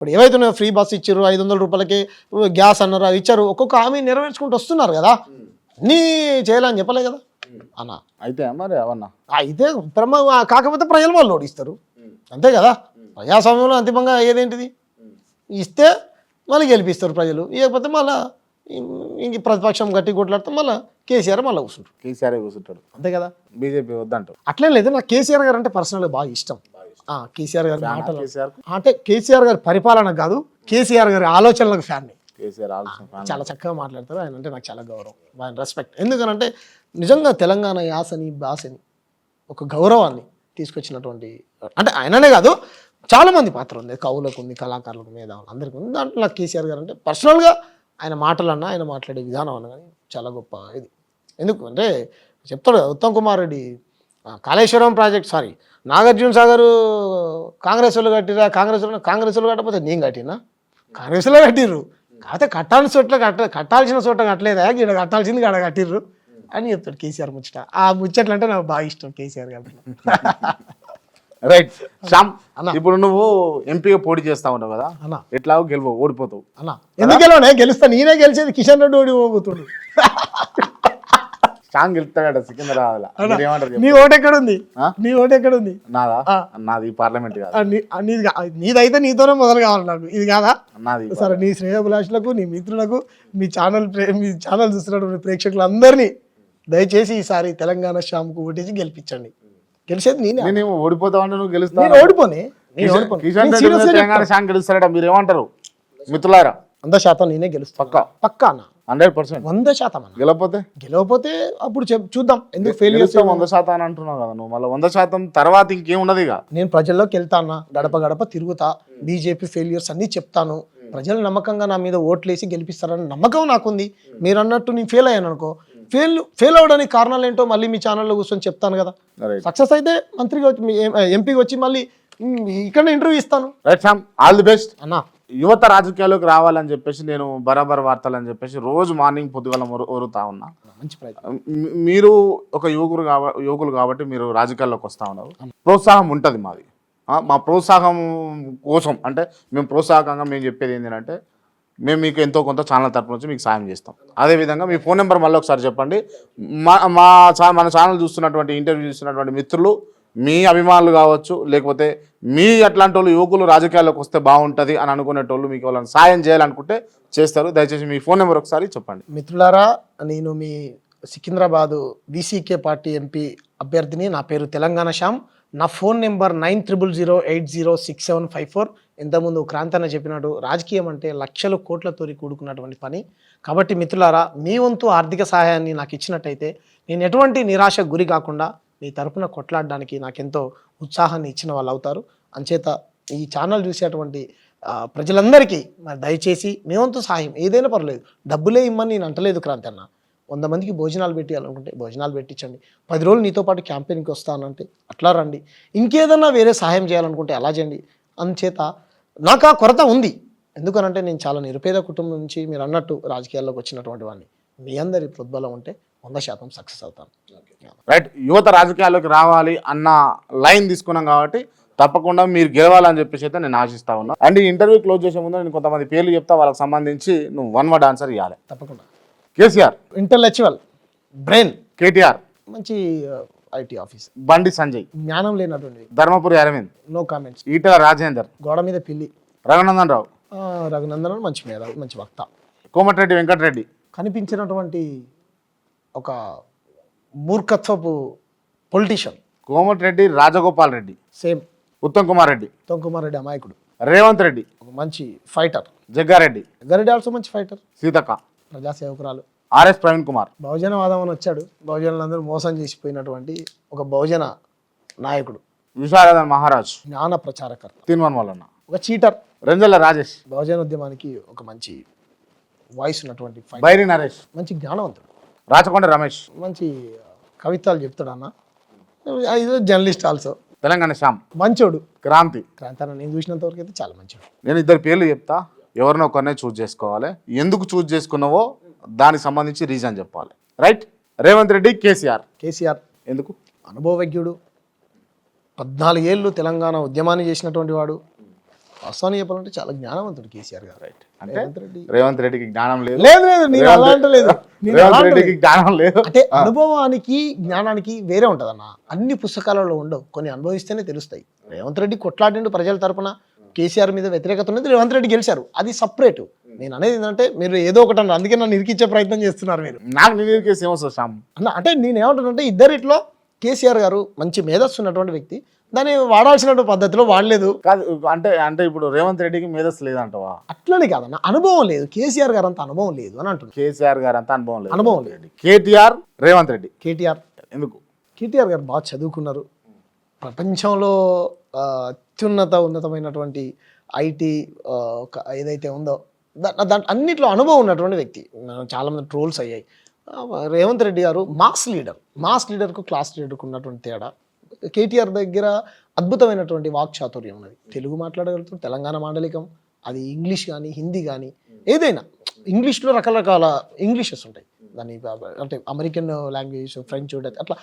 ఇప్పుడు ఏవైతే ఉన్నాయో ఫ్రీ బస్ ఇచ్చారు ఐదు వందల రూపాయలకి గ్యాస్ అన్నారు అవి ఇచ్చారు ఒక్కొక్క హామీ నెరవేర్చుకుంటూ వస్తున్నారు కదా. అన్నీ చేయాలని చెప్పలే కదా. అన్న. అయితే మరి అవన్నా అయితే కాకపోతే ప్రజలు వాళ్ళు ఓడిస్తారు. అంతే కదా. ప్రజాస్వామ్యంలో అంతిమంగా ఏదేంటిది ఇస్తే మళ్ళీ గెలిపిస్తారు ప్రజలు. ఇకపోతే మళ్ళీ ఇంక ప్రతిపక్షం గట్టి కొట్లాడితే మళ్ళీ కేసీఆర్ మళ్ళీ కూర్చుంటారు కేసీఆర్ కూర్చుంటాడు అంతే కదా. బీజేపీ వద్దంటారు అట్లే లేదు. నాకు కేసీఆర్ గారు అంటే పర్సనల్గా బాగా ఇష్టం. కేసీఆర్ గారి మాటలు. అంటే కేసీఆర్ గారి పరిపాలన కాదు కేసీఆర్ గారి ఆలోచనలకు ఫ్యాన్ని. చాలా చక్కగా మాట్లాడతారు. ఆయన అంటే నాకు చాలా గౌరవం ఆయన రెస్పెక్ట్ ఎందుకనంటే నిజంగా తెలంగాణ యాసని భాషని ఒక గౌరవాన్ని తీసుకొచ్చినటువంటి అంటే ఆయననే కాదు చాలా మంది పాత్ర ఉంది. కవులకు ఉంది కళాకారులకు మేధావులు అందరికీ ఉంది. దాంట్లో నాకు కేసీఆర్ గారు అంటే పర్సనల్గా ఆయన మాటలన్నా ఆయన మాట్లాడే విధానం అన్న కానీ చాలా గొప్ప ఇది. ఎందుకు అంటే చెప్తాడు ఉత్తమ్ కుమార్ రెడ్డి కాళేశ్వరం ప్రాజెక్ట్ సారీ నాగార్జున సాగర్ కాంగ్రెస్ వాళ్ళు కట్టిరా కాంగ్రెస్ వాళ్ళు కాంగ్రెస్ వాళ్ళు కట్టకపోతే నేను కట్టినా? కాంగ్రెస్లో కట్టిర్రు. కాకపోతే కట్టాల్సిన చోట్ల కట్ట కట్టాల్సిన చోట కట్టలేదా? ఇక్కడ కట్టాల్సింది కాడ కట్టిర్రు అని చెప్తాడు కేసీఆర్ ముచ్చట. ఆ ముచ్చట్లు అంటే నాకు బాగా ఇష్టం కేసీఆర్ గారు. రైట్. శ్యామ్ ఇప్పుడు నువ్వు ఎంపీగా పోటీ చేస్తా ఉన్నావు కదా? అన్న. ఎట్లాగో గెలువు ఓడిపోతావు. అన్న. ఎందుకెళ్ళనే గెలుస్తా. నేనే గెలిచేది కిషన్ రెడ్డి ఓడి పోతుండు శ్యామ్ గెలుస్తాడట సికింద్రాబాద్ చెప్పు. నీ ఓటు ఎక్కడ ఉంది? నీ ఓటు ఎక్కడ ఉంది నాదా. నాది పార్లమెంట్ కాదు. నీది నీదైతే నీతోనే మొదలు కావాలి నాకు. ఇది కాదా? నాది సరే నీ శ్రేయభిలాషులకు నీ మిత్రులకు మీ ఛానల్ మీ ఛానల్ చూస్తున్నటువంటి ప్రేక్షకులందరినీ దయచేసి ఈసారి తెలంగాణ శ్యామ్కు ఓటేసి గెలిపించండి. గెలిచేది నేనే. నేను ఓడిపోతావు అంటే నువ్వు గెలుస్తావు? నేను ఓడిపోనే. కిషన్ రెడ్డి తెలంగాణ. శ్యామ్ గెలుస్తారట మీరు ఏమంటారు? మిత్రులారా? వంద శాతం నేనే గెలుస్తా. పక్కా? పక్కా అన్న. Hundred percent. వంద శాతం అన్న. గెలకపోతే గెలవకపోతే అప్పుడు చెప్ చూద్దాం. ఎందుకు ఫెయిలియర్ గెలుస్తాం వంద శాతం అని అంటున్నావు కదా నువ్వు. మళ్ళీ వంద శాతం తర్వాత ఇంకేం ఉండదు ఇక? నేను ప్రజల్లోకి వెళ్తానా గడప గడప తిరుగుతా. బీజేపీ ఫెయిలియర్స్ అన్ని చెప్తాను. ప్రజలు నమ్మకంగా నా మీద ఓట్లేసి గెలిపిస్తారని నమ్మకం నాకుంది. మీరు అన్నట్టు నేను ఫెయిల్ అయ్యాను అనుకో. ఫెయిల్ ఫెయిల్ అవడానికి కారణాలు ఏంటో మళ్ళీ మీ ఛానల్లో కూర్చొని చెప్తాను కదా. సక్సెస్ అయితే మంత్రిగా వచ్చి ఎంపీకి వచ్చి మళ్ళీ ఇక్కడ ఇంటర్వ్యూ ఇస్తాను. రైట్ ఆల్ ది బెస్ట్ అన్నా. యువత రాజకీయాల్లోకి రావాలని చెప్పేసి నేను బరాబర్ వార్తలు అని చెప్పేసి రోజు మార్నింగ్ పొద్దుగల ఓరుతా ఉన్నా. మంచి మీరు ఒక యువకుడు కాబ యువకులు కాబట్టి మీరు రాజకీయాల్లోకి వస్తా ఉన్నారు. ప్రోత్సాహం ఉంటుంది మాది. మా ప్రోత్సాహం కోసం అంటే మేము ప్రోత్సాహకంగా మేము చెప్పేది ఏంటంటే మేము మీకు ఎంతో కొంత ఛానల్ తరపు నుంచి మీకు సాయం చేస్తాం. అదేవిధంగా మీ ఫోన్ నెంబర్ మళ్ళీ ఒకసారి చెప్పండి. మా మా మన ఛానల్ చూస్తున్నటువంటి ఇంటర్వ్యూ చూస్తున్నటువంటి మిత్రులు మీ అభిమానులు కావచ్చు లేకపోతే మీ అట్లాంటి వాళ్ళు యువకులు రాజకీయాల్లోకి వస్తే బాగుంటుంది అని అనుకునేటోళ్ళు మీకు వాళ్ళని సాయం చేయాలనుకుంటే చేస్తారు. దయచేసి మీ ఫోన్ నెంబర్ ఒకసారి చెప్పండి. మిత్రులారా నేను మీ సికింద్రాబాదు వీసీకే పార్టీ ఎంపీ అభ్యర్థిని. నా పేరు తెలంగాణ శ్యామ్. నా phone number nine triple zero eight zero six seven five four. ఇంతకుముందు క్రాంతన్న చెప్పినట్టు రాజకీయం అంటే లక్షలు కోట్లతో కూడుకున్నటువంటి పని. కాబట్టి మిత్రులారా మీ వంతు ఆర్థిక సహాయాన్ని నాకు ఇచ్చినట్టయితే నేను ఎటువంటి నిరాశకు గురి కాకుండా మీ తరపున కొట్లాడడానికి నాకెంతో ఉత్సాహాన్ని ఇచ్చిన వాళ్ళు అవుతారు. అంచేత ఈ ఛానల్ చూసేటువంటి ప్రజలందరికీ మరి దయచేసి మేమంతా సహాయం. ఏదైనా పర్లేదు డబ్బులే ఇమ్మని నేను అంటలేదు క్రాంతి అన్న. వంద మందికి భోజనాలు పెట్టాలనుకుంటే భోజనాలు పెట్టించండి. పది రోజులు నీతో పాటు క్యాంపెయిన్కి వస్తానంటే అట్లా రండి. ఇంకేదన్నా వేరే సహాయం చేయాలనుకుంటే అలా చేయండి. అందుచేత నాకు ఆ కొరత ఉంది. ఎందుకనంటే నేను చాలా నిరుపేద కుటుంబం నుంచి మీరు అన్నట్టు రాజకీయాల్లోకి వచ్చినటువంటి వాడిని. మీ అందరి ప్రోద్బలం ఉంటే వంద శాతం సక్సెస్ అవుతాను రైట్ యువత రాజకీయాల్లోకి రావాలి అన్న లైన్ తీసుకున్నాం కాబట్టి తప్పకుండా మీరు గెలవాలని చెప్పేసి అయితే నేను ఆశిస్తా ఉన్నా. అండ్ ఈ ఇంటర్వ్యూ క్లోజ్ చేసే ముందు నేను కొంతమంది పేర్లు చెప్తా వాళ్ళకి సంబంధించి నువ్వు వన్ వర్డ్ ఆన్సర్ ఇవ్వాలి తప్పకుండా. కేసీఆర్. Intellectual brain. కేటీఆర్. మంచి ఐటీ ఆఫీస్. బండి సంజయ్. జ్ఞానం లేనటువంటి ధర్మపురి అరవింద్. No comments. ఈటల రాజేందర్. గోడ మీద పిల్లి. రఘునందన్ రావు. ఆ, రఘునందన్ మంచి మేధావి మంచి వక్త. కోమటిరెడ్డి వెంకటరెడ్డి. కనిపించినటువంటి ఒక మూర్ఖత్వపు పొలిటీషియన్ కోమటిరెడ్డి రాజగోపాల్ రెడ్డి. సేమ్ ఉత్తమ్ కుమార్ రెడ్డి. ఉత్తమ్ కుమార్ రెడ్డి అమాయకుడు. రేవంత్ రెడ్డి. ఒక మంచి ఫైటర్ జగ్గారెడ్డి. గరెడ్డి ఆల్సో మంచి ఫైటర్ సీతక్క. ప్రజాసేవకురాలు. ఆర్ఎస్ ప్రవీణ్ కుమార్. బహుజనవాదం అని వచ్చాడు. బహుజనులందరూ మోసం చేసిపోయినటువంటి ఒక బహుజన నాయకుడు. విశారదన్ మహారాజ్. జ్ఞాన ప్రచారకర్త. తిన్వన్ వల్లన్న. ఒక చీటర్ రెంజల్ల రాజేష్. బహుజన ఉద్యమానికి ఒక మంచి వాయిస్ ఉన్నటువంటి బైరి నరేష్. మంచి జ్ఞానవంతుడు. రాచకొండ రమేష్. మంచి కవిత్వాలు చెప్తాడు అన్న. ఇది జర్నలిస్ట్ ఆల్సో తెలంగాణ శ్యామ్. మంచోడు. క్రాంతి. క్రాంతాన్ని నేను చూసినంత వరకు అయితే చాలా మంచోడు. నేను ఇద్దరు పేర్లు చెప్తా. ఎవరినో ఒకరినే చూజ్ చేసుకోవాలి. ఎందుకు చూజ్ చేసుకున్నావో దానికి సంబంధించి రీజన్ చెప్పాలి. Right Revanth Reddy KCR. KCR. ఎందుకు? అనుభవజ్ఞుడు. పద్నాలుగేళ్ళు తెలంగాణ ఉద్యమాన్ని చేసినటువంటి వాడు. వాస్తవాన్ని చెప్పాలంటే చాలా జ్ఞానవంతుడు కేసీఆర్ గారు. రైట్ అంటే రేవంత్ రెడ్డి. రేవంత్ రెడ్డికి జ్ఞానం లేదు. లేదు లేదు నేను అలా అంటలేదు. అంటే అనుభవానికి జ్ఞానానికి వేరే ఉంటదన్న. అన్ని పుస్తకాలలో ఉండవు. కొన్ని అనుభవిస్తేనే తెలుస్తాయి. రేవంత్ రెడ్డి కొట్లాడిండు ప్రజల తరపున. కేసీఆర్ మీద వ్యతిరేకత ఉన్నది రేవంత్ రెడ్డి గెలిచారు. అది సపరేట్. నేను అనేది ఏంటంటే మీరు ఏదో ఒకటి అన్నారు. అందుకే నన్ను ఇరికిచ్చే ప్రయత్నం చేస్తున్నారు మీరు. నాకు నేను కేసు ఏమొస్తుంది శ్యామ్. అన్న అంటే నేను ఏమంటానంటే ఇద్దరిట్లో కేసీఆర్ గారు మంచి మేధస్సు ఉన్నటువంటి వ్యక్తి. దాన్ని వాడాల్సిన పద్ధతిలో వాడలేదు. కాదు అంటే అంటే ఇప్పుడు రేవంత్ రెడ్డికి మేధస్సు లేదంటవా? అట్లనే కాదన్న అనుభవం లేదు. కేసీఆర్ గారు అంత అనుభవం లేదు అని అంటున్నాను కేసీఆర్ గారు అంత అనుభవం లేదు. అనుభవం లేదు. కేటీఆర్ రేవంత్ రెడ్డి. కేటీఆర్. ఎందుకు? కేటీఆర్ గారు బాగా చదువుకున్నారు. ప్రపంచంలో అత్యున్నత ఉన్నతమైనటువంటి ఐటీ ఏదైతే ఉందో దాంట్లో అన్నిట్లో అనుభవం ఉన్నటువంటి వ్యక్తి. చాలామంది ట్రోల్స్ అయ్యాయి. రేవంత్ రెడ్డి గారు మాస్ లీడర్. మాస్ లీడర్కు క్లాస్ లీడర్కు ఉన్నటువంటి తేడా. కేటీఆర్ దగ్గర అద్భుతమైనటువంటి వాక్చాతుర్యం ఉన్నది. తెలుగు మాట్లాడగలుగుతాడు తెలంగాణ మాండలికం అది ఇంగ్లీష్ కానీ హిందీ కానీ ఏదైనా. ఇంగ్లీష్లో రకరకాల ఇంగ్లీషెస్ ఉంటాయి. దాన్ని బ- అంటే అమెరికన్ లాంగ్వేజ్ ఫ్రెంచ్ అట్లా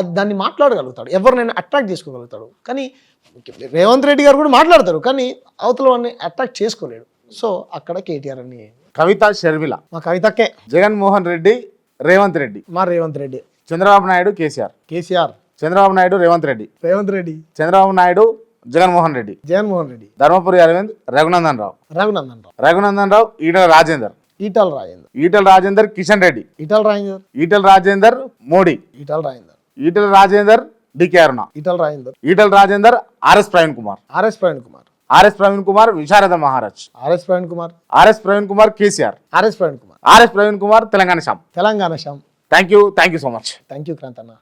దాన్ని మాట్లాడగలుగుతాడు. ఎవరినైనా అట్రాక్ట్ చేసుకోగలుగుతాడు. కానీ రేవంత్ రెడ్డి గారు కూడా మాట్లాడతారు కానీ అవతల వాడిని అట్రాక్ట్ చేసుకోలేడు. సో అక్కడ కేటీఆర్ అని కవిత షర్మిల. మా కవితకే. జగన్మోహన్ రెడ్డి రేవంత్ రెడ్డి. మా Revanth Reddy. Chandrababu Naidu KCR. KCR. Chandrababu Naidu Revanth Reddy. Revanth Reddy. Chandrababu Naidu Jaganmohan Reddy. Jaganmohan Reddy. Dharmapuri Arvind Raghunandan Rao. Raghunandan Rao. Raghunandan Rao Etela Rajender. Etela Rajender. Etela Rajender Kishan Reddy. Etela Rajender. Etela Rajender Modi. Etela Rajender. Etela Rajender DK Aruna. Etela Rajender. Etela Rajender RS Praveen Kumar. RS Praveen Kumar. RS Praveen Kumar Visharada Maharaj. RS Praveen Kumar. RS Praveen Kumar KCR. RS Praveen Kumar. RS Praveen Kumar Telangana Shyam. Telangana Shyam. Thank you thank you so much thank you Kranth అన్న